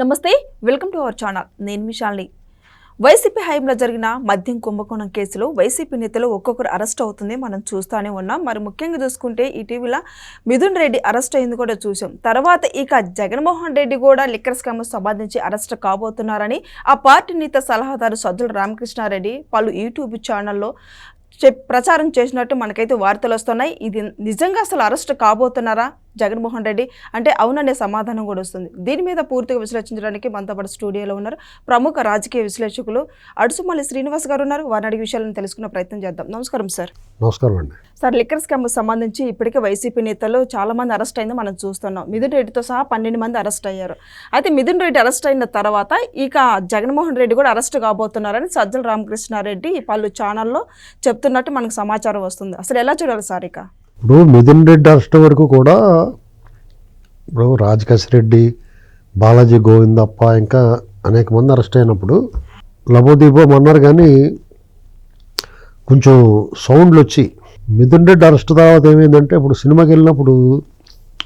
నమస్తే welcome to our channel. నేను మిషాల్ని YCP హయాంలో జరిగిన మద్యం కుంభకోణం కేసులో వైసీపీ నేతలు ఒక్కొక్కరు అరెస్ట్ అవుతుంది మనం చూస్తూనే ఉన్నాం. మరి ముఖ్యంగా చూసుకుంటే ఇటీవల మిథున్ రెడ్డి అరెస్ట్ అయింది కూడా చూసాం. తర్వాత ఇక జగన్మోహన్ రెడ్డి కూడా లిక్కర్ స్కామ్ సంబంధించి అరెస్ట్ కాబోతున్నారని ఆ పార్టీ నేత సలహాదారు సజ్జల రామకృష్ణారెడ్డి పలు యూట్యూబ్ ఛానల్లో చెప్ ప్రచారం చేసినట్టు మనకైతే వార్తలు వస్తున్నాయి. ఇది నిజంగా అసలు అరెస్ట్ కాబోతున్నారా? జగన్మోహన్ రెడ్డి అంటే అవుననే సమాధానం కూడా వస్తుంది. దీని మీద పూర్తిగా విశ్లేషించడానికి మనతో పాటు స్టూడియోలో ఉన్నారు ప్రముఖ రాజకీయ విశ్లేషకులు అడుసుమల్లి శ్రీనివాస్ గారు ఉన్నారు. వారిని అడిగి విషయాలను తెలుసుకునే ప్రయత్నం చేద్దాం. నమస్కారం సార్. నమస్కారం అండి. సార్ లిక్కర్ స్కామ్ సంబంధించి ఇప్పటికే వైసీపీ నేతలు చాలా మంది అరెస్ట్ అయింది మనం చూస్తున్నాం. మిథున్ రెడ్డితో సహా పన్నెండు మంది అరెస్ట్ అయ్యారు. అయితే మిథున్ రెడ్డి అరెస్ట్ అయిన తర్వాత ఇక జగన్మోహన్ రెడ్డి కూడా అరెస్ట్ కాబోతున్నారని సజ్జల రామకృష్ణారెడ్డి పలు ఛానల్లో చెప్తున్నట్టు మనకు సమాచారం వస్తుంది. అసలు ఎలా చూడాలి సార్ ఇక? ఇప్పుడు మిథున్ రెడ్డి అరెస్ట్ వరకు కూడా ఇప్పుడు రాజకేశ్ రెడ్డి బాలాజీ గోవిందప్ప ఇంకా అనేక మంది అరెస్ట్ అయినప్పుడు లబోదీపం అన్నారు కానీ కొంచెం సౌండ్లు వచ్చి మిథున్ రెడ్డి అరెస్ట్ తర్వాత ఏమైందంటే ఇప్పుడు సినిమాకి వెళ్ళినప్పుడు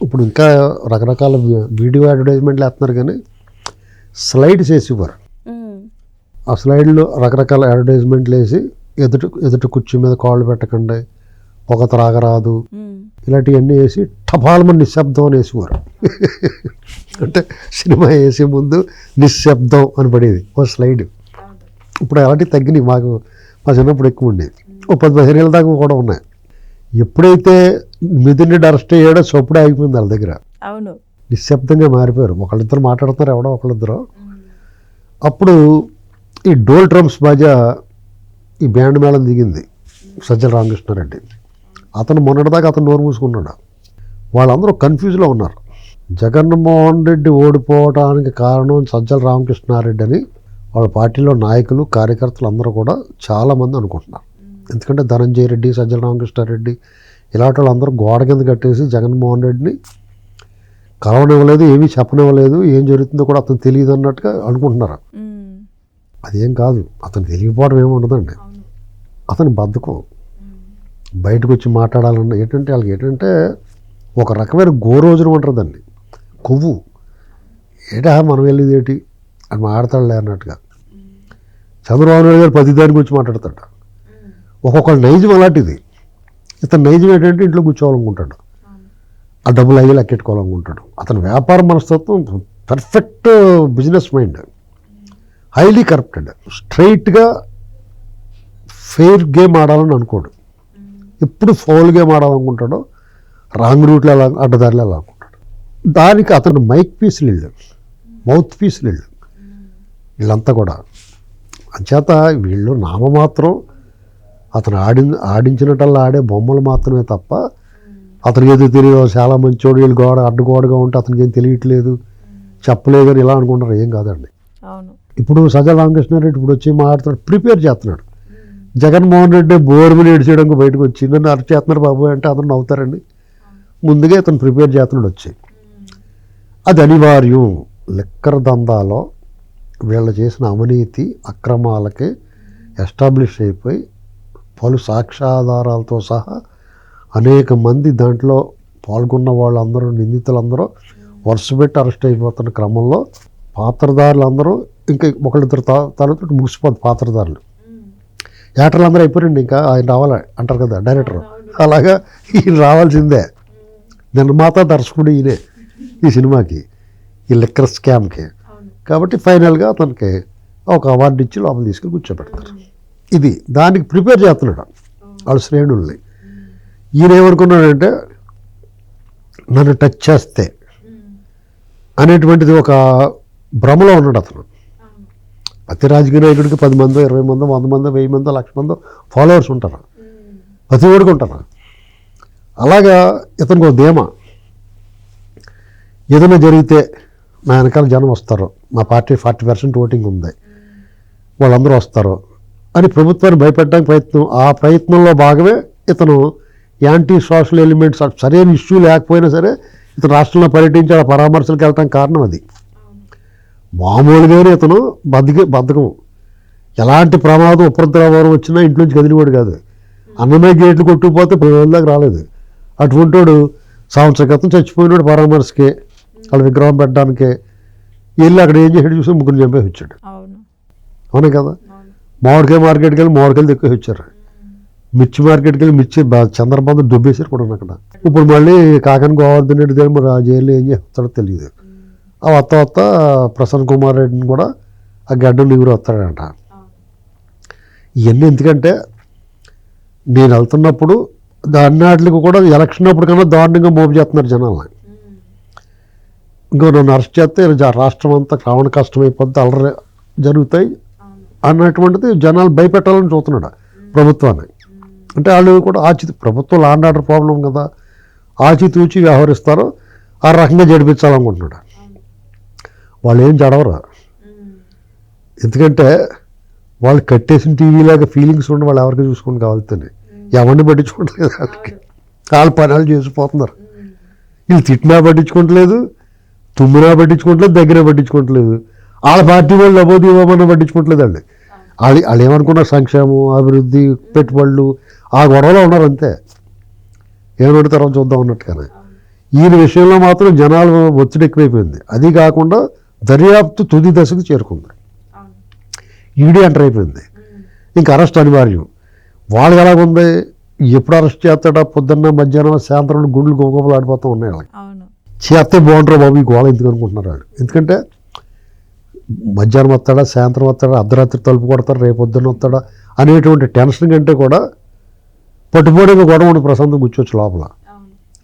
ఇప్పుడు ఇంకా రకరకాల వీడియో అడ్వర్టైజ్మెంట్లు వేస్తున్నారు కానీ స్లైడ్స్ ఉమ్, ఆ స్లైడ్లో రకరకాల అడ్వర్టైజ్మెంట్లు వేసి ఎదుటి ఎదుటి కుర్చీ మీద కాళ్ళు పెట్టకండి పొగ త్రాగరాదు. ఇలాంటివన్నీ వేసి టపాలమని నిశ్శబ్దం అని వేసేవారు. అంటే సినిమా వేసే ముందు నిశ్శబ్దం అని పడేది ఓ స్లైడ్. ఇప్పుడు అలాంటివి తగ్గినాయి మాకు మా చిన్నప్పుడు ఎక్కువ ఉండేది. ఓ పది పదిహేను ఏళ్ళ దాకా కూడా ఉన్నాయి. ఎప్పుడైతే మిథున్ రెడ్డి అరెస్ట్ అయ్యాడో చొప్పుడే ఆగిపోయింది వాళ్ళ దగ్గర. అవును. నిశ్శబ్దంగా మారిపోయారు. ఒకళ్ళిద్దరు మాట్లాడుతున్నారు ఎవడో ఒకళ్ళిద్దరు. అప్పుడు ఈ డోల్ డ్రమ్స్ బాజా ఈ బ్యాండ్ మేళం దిగింది. సజ్జల రామకృష్ణారెడ్డి. అతను మొన్నటిదాకా అతను నోరు మూసుకున్నాడు? వాళ్ళందరూ కన్ఫ్యూజ్లో ఉన్నారు. జగన్మోహన్ రెడ్డి ఓడిపోవడానికి కారణం సజ్జల రామకృష్ణారెడ్డి అని వాళ్ళ పార్టీలో నాయకులు కార్యకర్తలు అందరూ కూడా చాలామంది అనుకుంటున్నారు. ఎందుకంటే ధనంజయ రెడ్డి సజ్జల రామకృష్ణారెడ్డి ఇలాంటి వాళ్ళందరూ గోడ కింద కట్టేసి జగన్మోహన్ రెడ్డిని కలవనివ్వలేదు ఏమీ చెప్పనివ్వలేదు ఏం జరుగుతుందో కూడా అతను తెలియదు అన్నట్టుగా అనుకుంటున్నారు? అదేం కాదు అతను తెలియకపోవడం ఏమి ఉండదండి. అతని బద్ధకం. బయటకు వచ్చి మాట్లాడాలన్న ఏంటంటే వాళ్ళకి ఏంటంటే ఒక రకమైన గోరోజును అంటారు దాన్ని. కొవ్వు. ఏటా మనం వెళ్ళేది ఏంటి? అని మాట్లాడతాడులే అన్నట్టుగా. చంద్రబాబు నాయుడు గారు ప్రతి దాని గురించి మాట్లాడతాడు. ఒక్కొక్కళ్ళు నైజం అలాంటిది. ఇతను నైజం ఏంటంటే ఇంట్లో కూర్చోవాలనుకుంటాడు. ఆ డబ్బులు అయ్యి లెక్కెట్టుకోవాలనుకుంటాడు. అతని వ్యాపార మనస్తత్వం perfect business mind highly corrupted స్ట్రైట్గా ఫెయిర్ గేమ్ ఆడాలని అనుకోడు. ఎప్పుడు ఫౌల్ గేమ్ ఆడాలనుకుంటాడో రాంగ్ రూట్లో ఎలా అడ్డదారిలో ఎలా అనుకుంటాడు. దానికి అతను మైక్ పీసులు వెళ్ళు మౌత్ పీసులు వెళ్ళు వీళ్ళంతా కూడా. అంచేత వీళ్ళు నామమాత్రం అతను ఆడి ఆడించినట్టల్లా ఆడే బొమ్మలు మాత్రమే తప్ప అతనికి ఏదో తెలియదు చాలా మంచోడు వీళ్ళు గోడ అడ్డుగోడగా ఉంటే అతనికి ఏం తెలియట్లేదు. చెప్పలేదు అని ఇలా అనుకుంటారు ఏం కాదండి. ఇప్పుడు సజ్జల రామకృష్ణారెడ్డి ఇప్పుడు వచ్చి మాట్లాడుతున్నాడు ప్రిపేర్ చేస్తున్నాడు. జగన్మోహన్ రెడ్డి బోర్మని ఏడ్చేయడానికి బయటకు వచ్చి నన్ను అరెస్ట్ చేస్తున్నారు బాబు అంటే అతను నవ్వుతారండి. ముందుగా ఇతను ప్రిపేర్ చేస్తున్నాడు వచ్చి. అది అనివార్యం. లెక్కర దందాలో వీళ్ళు చేసిన అవినీతి అక్రమాలకి ఎస్టాబ్లిష్ అయిపోయి పలు సాక్ష్యాధారాలతో సహా అనేక మంది దాంట్లో పాల్గొన్న వాళ్ళందరూ నిందితులందరూ వరుస పెట్టి అరెస్ట్ అయిపోతున్న క్రమంలో పాత్రదారులందరూ ఇంకా ఒకళ్ళిద్దరు తా- తర్వాత ముగిసిపోద్ది పాత్రదారులు యాక్టర్లు అందరూ అయిపోయారండి ఇంకా ఆయన రావాలి అంటారు కదా డైరెక్టర్. అలాగా ఈయన రావాల్సిందే. నిర్మాత దర్శకుడు ఈయనే ఈ సినిమాకి ఈ లిక్కర్ స్కామ్కి. కాబట్టి ఫైనల్గా అతనికి ఒక అవార్డు ఇచ్చి లోపల తీసుకెళ్ళి కూర్చోబెడతారు. ఇది దానికి ప్రిపేర్ చేస్తున్నాడు వాళ్ళ శ్రేణుల్ని. ఈయన ఏమనుకున్నాడంటే నన్ను టచ్ చేస్తే అనేటువంటిది ఒక భ్రమలో ఉన్నాడు అతను. ప్రతి రాజకీయ నాయకుడికి పది మందో ఇరవై మందో వంద మందో వెయ్యి మందో లక్ష మందో ఫాలోవర్స్ ఉంటారు. ప్రతి ఒడికి ఉంటారు. అలాగా ఇతనికి ఒక ధీమా. ఏదైనా జరిగితే నా వెనకాల జనం వస్తారు. మా పార్టీ ఫార్టీ పర్సెంట్ ఓటింగ్ ఉంది. వాళ్ళందరూ వస్తారు. అని ప్రభుత్వాన్ని భయపెట్టడానికి ప్రయత్నం ఆ ప్రయత్నంలో భాగమే ఇతను యాంటీ సోషల్ ఎలిమెంట్స్ సరైన ఇష్యూ లేకపోయినా సరే ఇతను రాష్ట్రంలో పర్యటించి ఆ పరామర్శలకు వెళ్ళడానికి కారణం అది. మామూలుగానే ఇతను బద్దకి బద్ధకం ఎలాంటి ప్రమాదం ఉపద్రవం వచ్చినా ఇంట్లోంచి కదిలివాడు కాదు. అన్నమే గేట్లు కొట్టుకుపోతే పది రోజుల దాకా రాలేదు. అటువంటి వాడు సంవత్సర క్రితం చచ్చిపోయినాడు పరామర్శకి వాళ్ళ విగ్రహం పెట్టడానికి వెళ్ళి అక్కడ ఏం చేసాడు చూసి ముగ్గురు చంపేసి వచ్చాడు. అవును. కదా? మామిడికాయ మార్కెట్కి వెళ్ళి మామిడికాయలు తెక్కువ వచ్చారు. మిర్చి మార్కెట్కి వెళ్ళి మిర్చి చంద్రబాబు దుబ్బేశారు కూడా అక్కడ. ఇప్పుడు మళ్ళీ కాకని గోవర్ధన్ రెడ్డి దగ్గర మరి ఆ జైల్లో ఏం చేస్తాడో తెలియదు. ఆ వత్త వత్త ప్రసన్న కుమార్ రెడ్డిని కూడా ఆ గడ్డలు నిగురు వస్తాడంట. ఇవన్నీ ఎందుకంటే నేను వెళ్తున్నప్పుడు దాన్నాటికి కూడా ఎలక్షన్ అప్పుడు కన్నా దారుణంగా మోపు చేస్తున్నారు జనాలు. ఇంకో నన్ను అరెస్ట్ చేస్తే జ- రాష్ట్రం అంతా రావణ కష్టం అయిపోద్ది జరుగుతాయి అన్నటువంటిది జనాలు భయపెట్టాలని చూస్తున్నాడు ప్రభుత్వాన్ని. అంటే వాళ్ళు కూడా ఆచి ప్రభుత్వం లాండ్ ఆర్డర్ ప్రాబ్లం కదా. ఆచితూచి వ్యవహరిస్తారో ఆ రకంగా జడిపించాలనుకుంటున్నాడు. వాళ్ళు ఏం జడవరు ఎందుకంటే వాళ్ళు కట్టేసిన టీవీలాగా ఫీలింగ్స్ ఉండి వాళ్ళు ఎవరికి చూసుకుని కావాలితేనే ఎవరిని పట్టించుకోవట్లేదు వాళ్ళకి. వాళ్ళ పనులు చేసిపోతున్నారు. వీళ్ళు తిట్టినా పట్టించుకోవట్లేదు తుమ్మినా పట్టించుకోవట్లేదు దగ్గర పట్టించుకోవట్లేదు. వాళ్ళ పార్టీ వాళ్ళు అబోధి ఇవ్వమన్నా పట్టించుకోవట్లేదు అండి వాళ్ళు వాళ్ళు ఏమనుకున్నారు? సంక్షేమం అభివృద్ధి పెట్టుబడులు ఆ గొడవలో ఉన్నారు అంతే. ఏమన్నా తర్వాత చూద్దాం అన్నట్టుగానే. ఈయన విషయంలో మాత్రం జనాలు ఒత్తిడి ఎక్కువైపోయింది. అది కాకుండా దర్యాప్తు తుది దశకు చేరుకుంది. ఈడీ ఎంటర్ అయిపోయింది. ఇంకా అరెస్ట్ అనివార్యం. వాళ్ళకి ఎలాగుంది ఎప్పుడు అరెస్ట్ చేస్తాడా? పొద్దున్న మధ్యాహ్నం సాయంత్రం గుండెలు గొప్పలు ఆడిపోతూ ఉన్నాయి వాళ్ళకి. చేస్తే బాగుంటారు బాబు ఈ గోళ ఎందుకు అనుకుంటున్నారు వాళ్ళు? ఎందుకంటే మధ్యాహ్నం వస్తాడా సాయంత్రం వస్తాడా అర్ధరాత్రి తలుపు కొడతారు రేపు పొద్దున్న వస్తాడా అనేటువంటి టెన్షన్ కంటే కూడా పట్టుబడిగా గొడవ ఉండి ప్రశాంతం కూర్చోవచ్చు లోపల.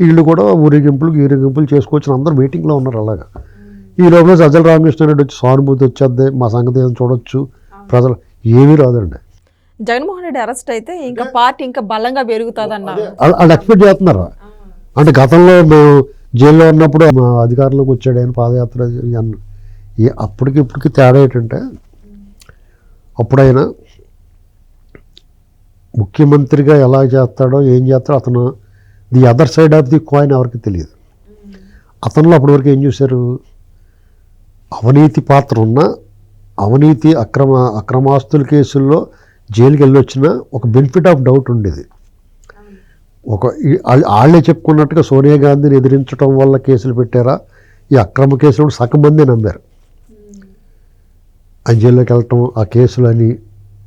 వీళ్ళు కూడా ఊరేగింపులు ఊరేగింపులు చేసుకోవచ్చు అందరూ వెయిటింగ్లో ఉన్నారు అలాగా. ఈ లోపల సజ్జల రామకృష్ణారెడ్డి వచ్చి సానుభూతి వచ్చేద్ది మా సంగతి చూడొచ్చు. ప్రజలు ఏమీ రాదండి. జగన్మోహన్ రెడ్డి అరెస్ట్ అయితే ఇంకా పార్టీ ఇంకా బలంగా పెరుగుతుంది అన్నారు వాళ్ళు ఎక్స్పెక్ట్ చేస్తున్నారు. అంటే గతంలో మేము జైల్లో ఉన్నప్పుడు మా అధికారంలోకి వచ్చాడు ఆయన పాదయాత్ర అన్న ఈ- అప్పటికి ఇప్పటికి తేడా ఏంటంటే అప్పుడైనా ముఖ్యమంత్రిగా ఎలా చేస్తాడో ఏం చేస్తాడో అతను the other side of the coin ఎవరికి తెలియదు. అతనిలో అప్పటి వరకు ఏం చూశారు? అవినీతి పాత్ర ఉన్న అవినీతి అక్రమ అక్రమాస్తుల కేసుల్లో జైలుకి వెళ్ళొచ్చిన ఒక బెనిఫిట్ ఆఫ్ డౌట్ ఉండేది. ఒక వాళ్ళే చెప్పుకున్నట్టుగా సోనియా గాంధీని ఎదిరించడం వల్ల కేసులు పెట్టారా? ఈ అక్రమ కేసులు సగం మందే నమ్మారు. ఆయన జైల్లోకి వెళ్ళటం ఆ కేసులు అని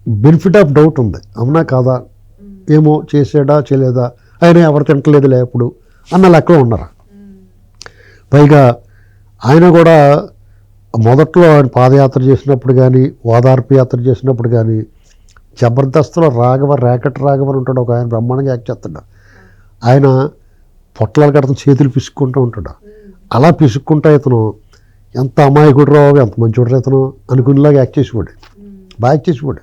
బెనిఫిట్ ఆఫ్ డౌట్ ఉంది. అవునా కాదా? ఏమో చేసాడా చేయలేదా? ఆయన ఎవరు తింటలేదులే ఎప్పుడు అన్న లెక్కలో ఉన్నారా? పైగా ఆయన కూడా మొదట్లో ఆయన పాదయాత్ర చేసినప్పుడు కానీ ఓదార్పు యాత్ర చేసినప్పుడు కానీ జబర్దస్త్లో రాఘవ ర్యాకెట్ రాఘవ ఉంటాడు ఒక ఆయన బ్రహ్మాండంగా యాక్ట్ చేస్తాడు. ఆయన పొట్లాలు కడతాం చేతులు పిసుక్కుంటూ ఉంటాడు. అలా పిసుక్కుంటా ఇతను ఎంత అమాయకుడు రావు ఎంత మంచివాడు ఇతను అనుకునేలాగా యాక్ట్ చేసేవాడు. బాగా యాక్ట్ చేసేవాడు.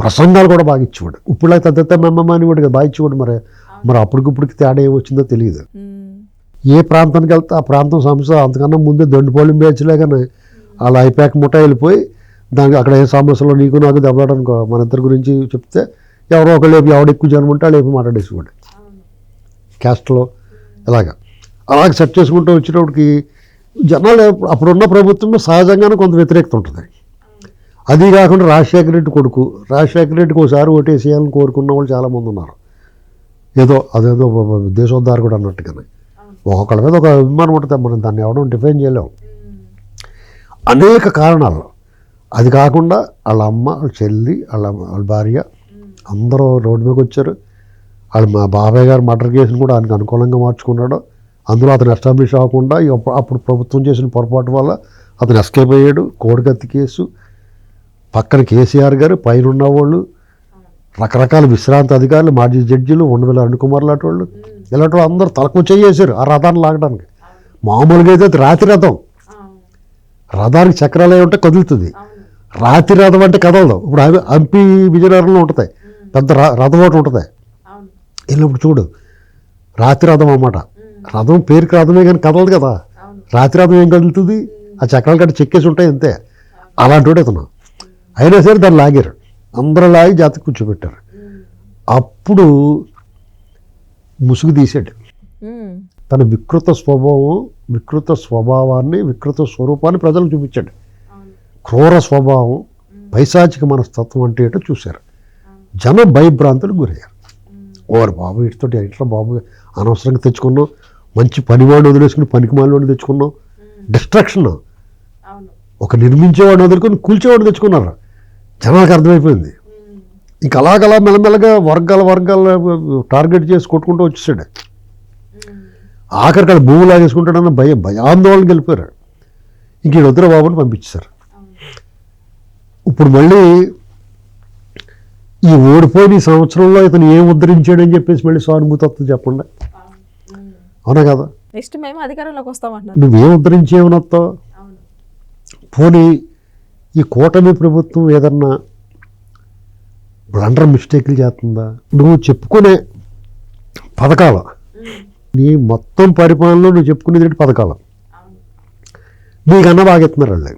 ప్రసంగాలు కూడా బాగా ఇచ్చేవాడు. ఇప్పుడు తద్దితే మెమ్మమ్మ అనేవాడు కదా బాగా ఇచ్చేవాడు. మరి మరి అప్పటికిప్పటికి తేడా ఏమొచ్చిందో తెలియదు. ఏ ప్రాంతానికి వెళ్తే ఆ ప్రాంతం సమస్య అంతకన్నా ముందే దండుపోలి మ్యాచ్లే కానీ అలా ఐపాక్ ముఠా వెళ్ళిపోయి దానికి అక్కడ ఏ సమస్యలో నీకు నాకు దెబ్బలాడనుకో మన ఇద్దరి గురించి చెప్తే ఎవరో ఒక లేపు ఎవడు ఎక్కువ జనం ఉంటే లేపు మాట్లాడేసుకోండి. క్యాస్ట్లో ఇలాగా అలాగే సెట్ చేసుకుంటూ వచ్చేటప్పటికి జనాలు అప్పుడున్న ప్రభుత్వం సహజంగానే కొంత వ్యతిరేకత ఉంటుంది. అది కాకుండా రాజశేఖర రెడ్డి కొడుకు రాజశేఖర రెడ్డికి ఒకసారి ఓటేసేయాలని కోరుకున్న వాళ్ళు చాలామంది ఉన్నారు. ఏదో అదేదో దేశోద్ధారకుడు అన్నట్టుగానే. ఒక్కొక్కళ్ళ మీద ఒక అభిమానం ఉంటుంది. మనం దాన్ని ఎవడం డిఫైన్ చేయలేం. అనేక కారణాలు. అది కాకుండా వాళ్ళ అమ్మ వాళ్ళ చెల్లి వాళ్ళ వాళ్ళ భార్య అందరూ రోడ్డు మీదకి వచ్చారు. వాళ్ళు మా బాబాయ్ గారు మర్డర్ కేసును కూడా ఆయనకు అనుకూలంగా మార్చుకున్నాడు. అందులో అతను ఎస్టాబ్లిష్ అవ్వకుండా అప్పుడు ప్రభుత్వం చేసిన పొరపాటు వల్ల అతను ఎస్కేప్ అయ్యాడు. కోడికత్తి కేసు. పక్కన కేసీఆర్ గారు పైన ఉన్నవాళ్ళు రకరకాల విశ్రాంతి అధికారులు మాజీ జడ్జిలు ఉండవేల అరుణకుమార్ లాంటి వాళ్ళు. ఇలాంటి వాళ్ళు అందరూ తలకు చేసేసారు ఆ రథాన్ని లాగడానికి. మామూలుగా అయితే రాతి రథం. రథానికి చక్రాలు అయి ఉంటే కదులుతుంది. రాతి రథం అంటే కదలదు. ఇప్పుడు హంపి విజయనగరంలో ఉంటుంది. పెద్ద ర- రథం ఒకటి ఉంటుంది. వెళ్ళినప్పుడు చూడు రాతి రథం అన్నమాట. రథం పేరుకి రథమే కానీ కదలదు కదా. రాతి రథం ఏం కదులుతుంది? ఆ చక్రాలు కట్టి చెక్కేసి ఉంటాయి అంతే. అలాంటి వాడు ఇతను. అయినా సరే దాన్ని లాగారు. అందరూ లాగి జాతి కూర్చోబెట్టారు. అప్పుడు ముసుగు తీసాడు. తన వికృత స్వభావం వికృత స్వభావాన్ని వికృత స్వరూపాన్ని ప్రజలకు చూపించాడు. క్రూర స్వభావం పైశాచిక మనస్తత్వం అంటే ఏంటో చూశారు. జనం భయభ్రాంతులకు గురయ్యారు. ఓరు బాబు వీటితో ఎట్లా బాబు అనవసరంగా తెచ్చుకున్నాం మంచి పనివాడిని వదిలేసుకుని పనికి మాలివాడిని తెచ్చుకున్నాం డిస్ట్రాక్షన్ ఒక నిర్మించేవాడిని వదులుకొని కూల్చేవాడిని తెచ్చుకున్నారు. జనాలకు అర్థమైపోయింది. ఇంక అలాగలా మెల్లమెల్లగా వర్గాల వర్గాల టార్గెట్ చేసి కొట్టుకుంటూ వచ్చేసాడు ఆఖరికి భూమి లాగేసుకుంటాడన్న భయం భయాందోళన గెలిపారు ఇంక ఈ వద్దురా బాబుని పంపించారు ఇప్పుడు మళ్ళీ ఈ ఓడిపోయిన ఈ సంవత్సరంలో ఇతను ఏం ఉద్ధరించాడని చెప్పేసి మళ్ళీ సానుభూతి వస్తుంది చెప్పండి. అవునా. కదా? నెక్స్ట్ మేము అధికారంలోకి వస్తామంటున్నారు. నువ్వేం ఉద్ధరించేవనొత్తావు పోనీ ఈ కూటమి ప్రభుత్వం ఏదన్నా బ్లండర్ మిస్టేక్లు చేస్తుందా? నువ్వు చెప్పుకునే పథకాలు. నీ మొత్తం పరిపాలనలో నువ్వు చెప్పుకునేది పథకాలు. నీకన్నా బాగా ఎత్తున్నారు వాళ్ళు.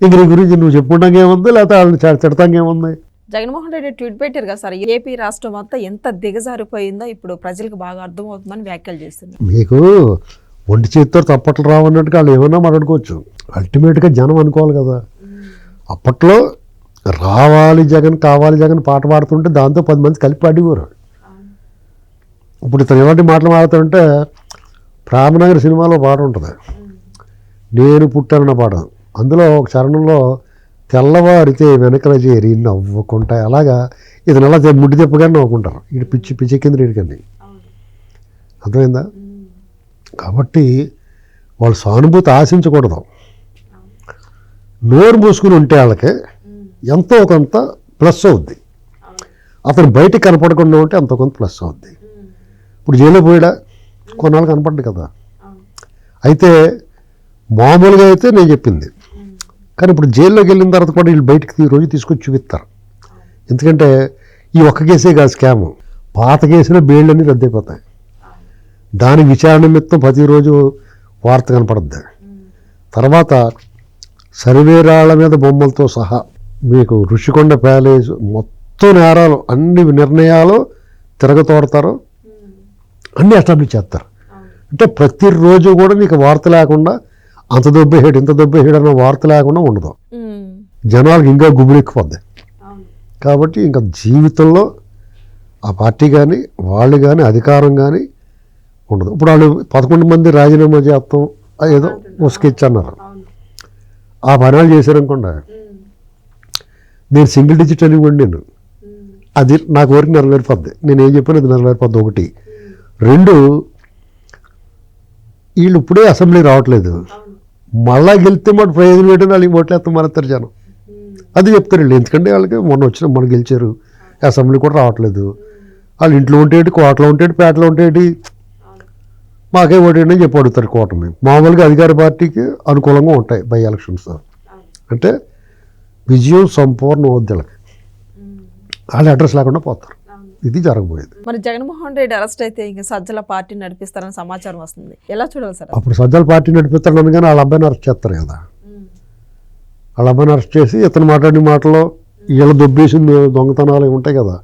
ఇంక నీ గురించి నువ్వు చెప్పుకోవడానికి ఏముంది? లేకపోతే వాళ్ళని తిడతానికి ఏముంది? జగన్మోహన్ రెడ్డి ట్వీట్ పెట్టారు కదా సార్ ఏపీ రాష్ట్రం అంతా ఎంత దిగజారిపోయిందో ఇప్పుడు ప్రజలకు బాగా అర్థమవుతుందని వ్యాఖ్యలు చేస్తున్నారు. మీకు ఒంటి చేతితో తప్పట్లు రావన్నట్టుగా వాళ్ళు ఏమన్నా మాట్లాడుకోవచ్చు అల్టిమేట్గా జనం అనుకోవాలి కదా. అప్పట్లో రావాలి జగన్ కావాలి జగన్ పాట పాడుతుంటే దాంతో పది మంది కలిపి పాడేవారు. ఇప్పుడు ఇతను ఎలాంటి మాటలు మాడుతుంటే ప్రేమనగర్ సినిమాలో పాట ఉంటుంది. నేను పుట్టానన్న పాట. అందులో ఒక చరణంలో తెల్లవారితే వెనకల చేరి నవ్వుకుంటా. అలాగా ఇతను అలా తె- ముడ్డి తిప్పగానే నవ్వుకుంటారు. ఇటు పిచ్చి పిచ్చి కింద ఇడికండి అర్థమైందా? కాబట్టి వాళ్ళు సానుభూతి ఆశించకూడదు. నోరు మూసుకుని ఉంటే వాళ్ళకి ఎంతో కొంత ప్లస్ అవుద్ది. అతను బయటికి కనపడకుండా ఉంటే అంత కొంత ప్లస్ అవుద్ది. ఇప్పుడు జైల్లో పోయాడా? కొన్నాళ్ళు కనపడ్డు కదా. అయితే మామూలుగా అయితే నేను చెప్పింది. కానీ ఇప్పుడు జైల్లోకి వెళ్ళిన తర్వాత కూడా వీళ్ళు బయటికి రోజు తీసుకొచ్చి చూపిస్తారు. ఎందుకంటే ఈ ఒక్క కేసే కాదు స్కామ్. పాత కేసులో బెయిళ్ళన్నీ రద్దయిపోతాయి. దాని విచారణ నిమిత్తం ప్రతిరోజు వార్త కనపడద్ది. తర్వాత సర్వేరాళ్ళ మీద బొమ్మలతో సహా మీకు ఋషికొండ ప్యాలేస్ మొత్తం నేరాలు అన్ని నిర్ణయాలు తిరగతోడతారు. అన్నీ ఎస్టాబ్లిష్ చేస్తారు. అంటే ప్రతిరోజు కూడా నీకు వార్త లేకుండా అంత దొబ్బేసాడు ఇంత దొబ్బేసాడు అన్న వార్త లేకుండా ఉండదు. జనాలకు ఇంకా గుబురెక్కిపోద్ది కాబట్టి ఇంకా జీవితంలో ఆ పార్టీ కానీ వాళ్ళు కానీ అధికారం కానీ ఉండదు. ఇప్పుడు వాళ్ళు పదకొండు మంది రాజీనామా చేస్తాం ఏదో స్కెచ్ అన్నారు. ఆ పనాలు చేశారనుకోండి. నేను సింగిల్ డిజిట్ అనివ్వండి నేను. అది నాకు వరకు నెరవేరిపోద్ది నేను ఏం చెప్పాను? అది నెరవేరిపోద్ది ఒకటి. రెండు వీళ్ళు ఇప్పుడే అసెంబ్లీ రావట్లేదు. మళ్ళా గెలిస్తే మాట ప్రయోజనం ఏంటని వాళ్ళకి ఓట్లేస్తాం వేస్తాం జనం. అది చెప్తారు వీళ్ళు. ఎందుకంటే వాళ్ళకి మొన్న వచ్చిన మొన్న గెలిచారు. అసెంబ్లీ కూడా రావట్లేదు. వాళ్ళు ఇంట్లో ఉంటేటి కోటలో ఉంటేటి పేటలో ఉంటేటి మాకే ఓటేయండి అని చెప్పి అడుగుతారు కూటమి. మామూలుగా అధికార పార్టీకి అనుకూలంగా ఉంటాయి బై ఎలక్షన్స్. అంటే విజయం సంపూర్ణ వద్దలకి వాళ్ళు అడ్రస్ లేకుండా పోతారు. ఇది జరగబోయేది. మరి జగన్మోహన్ రెడ్డి అరెస్ట్ అయితే ఇంకా సజ్జల పార్టీ నడిపిస్తారని సమాచారం వస్తుంది. ఎలా చూడాలి సార్ అప్పుడు సజ్జల పార్టీ నడిపిస్తాడు అనగానే వాళ్ళ అబ్బాయిని అరెస్ట్ చేస్తారు కదా. వాళ్ళ అబ్బాయిని అరెస్ట్ చేసి ఇతను మాట్లాడిన మాటలో వీళ్ళ దొబ్బేసిన దొంగతనాలు ఉంటాయి కదా.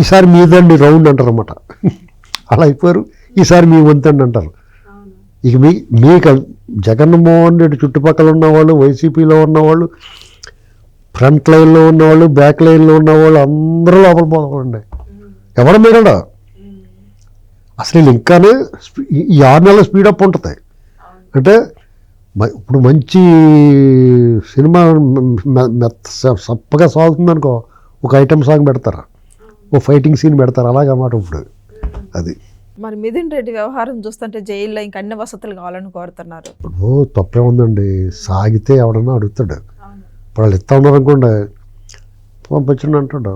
ఈసారి మీదండి రౌండ్ అంటారు అన్నమాట అలా అయిపోయారు. ఈసారి మీ వంతండి అంటారు. ఇక మీ మీకు జగన్మోహన్ రెడ్డి చుట్టుపక్కల ఉన్నవాళ్ళు వైసీపీలో ఉన్నవాళ్ళు ఫ్రంట్ లైన్లో ఉన్నవాళ్ళు బ్యాక్ లైన్లో ఉన్నవాళ్ళు అందరూ లోపల పోతామండి ఎవడ మీరడా అసలు వీళ్ళు ఇంకానే ఈ- ఆరు నెలల స్పీడప్ ఉంటుంది. అంటే ఇప్పుడు మంచి సినిమా సప్పగా సాగుతుంది అనుకో ఒక ఐటమ్ సాంగ్ పెడతారు? ఓ ఫైటింగ్ సీన్ పెడతారు? అలాగన్నమాట ఇప్పుడు. అది. మరి మిథున్ రెడ్డి వ్యవహారం చూస్తుంటే జైల్లో ఇంకా అన్ని వసతులు కావాలని కోరుతున్నారు. ఇప్పుడు తప్పే ఉందండి. సాగితే ఎవడన్నా అడుగుతాడు. ఇప్పుడు వాళ్ళు ఇస్తా ఉన్నారు అనుకోండి పంపించండి అంటాడు.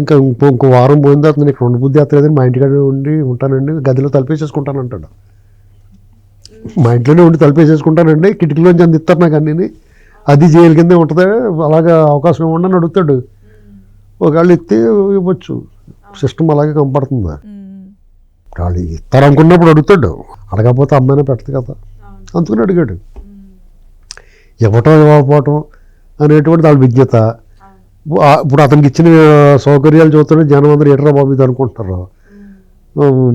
ఇంకా ఇంకో ఇంకో వారం పోయిన తర్వాత నేను ఇక్కడ ఉండి బుద్ధి ఎత్తలేదని మా ఇంటికాడ ఉండి ఉంటానండి గదిలో తలిపేసేసుకుంటాను అంటాడు. మా ఇంట్లోనే ఉండి తలిపేసేసుకుంటానండి కిటికీలోంచి అంత ఇస్తారు నాకు అన్నీ అది జైలు కిందే ఉంటుంది అలాగా అవకాశం ఇవ్వండి అని అడుగుతాడు. ఒకవేళ ఇస్తే ఇవ్వచ్చు. సిస్టమ్ అలాగే కనపడుతుందా? వాళ్ళు ఇస్తారు అనుకున్నప్పుడు అడుగుతాడు. అడగకపోతే అమ్మాయినే పెట్టదు కదా. అందుకని అడిగాడు. ఇవ్వటం ఇవ్వకపోవటం అనేటువంటి వాళ్ళ విజ్ఞత. ఇప్పుడు అతనికి ఇచ్చిన సౌకర్యాలు చూస్తుంటే జనం అందరూ ఎట్రా బాబు ఇది అనుకుంటున్నారు.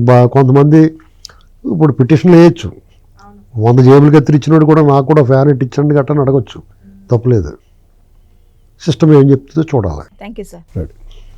బా- కొంతమంది ఇప్పుడు పిటిషన్లు వేయచ్చు. వంద జేబులు కత్తిరించినోడు కూడా నాకు కూడా ఫ్యాన్ ఇట్టి ఇచ్చండి గట్టని అడగచ్చు. తప్పలేదు. సిస్టమ్ ఏం చెప్తుందో చూడాలి. Thank you sir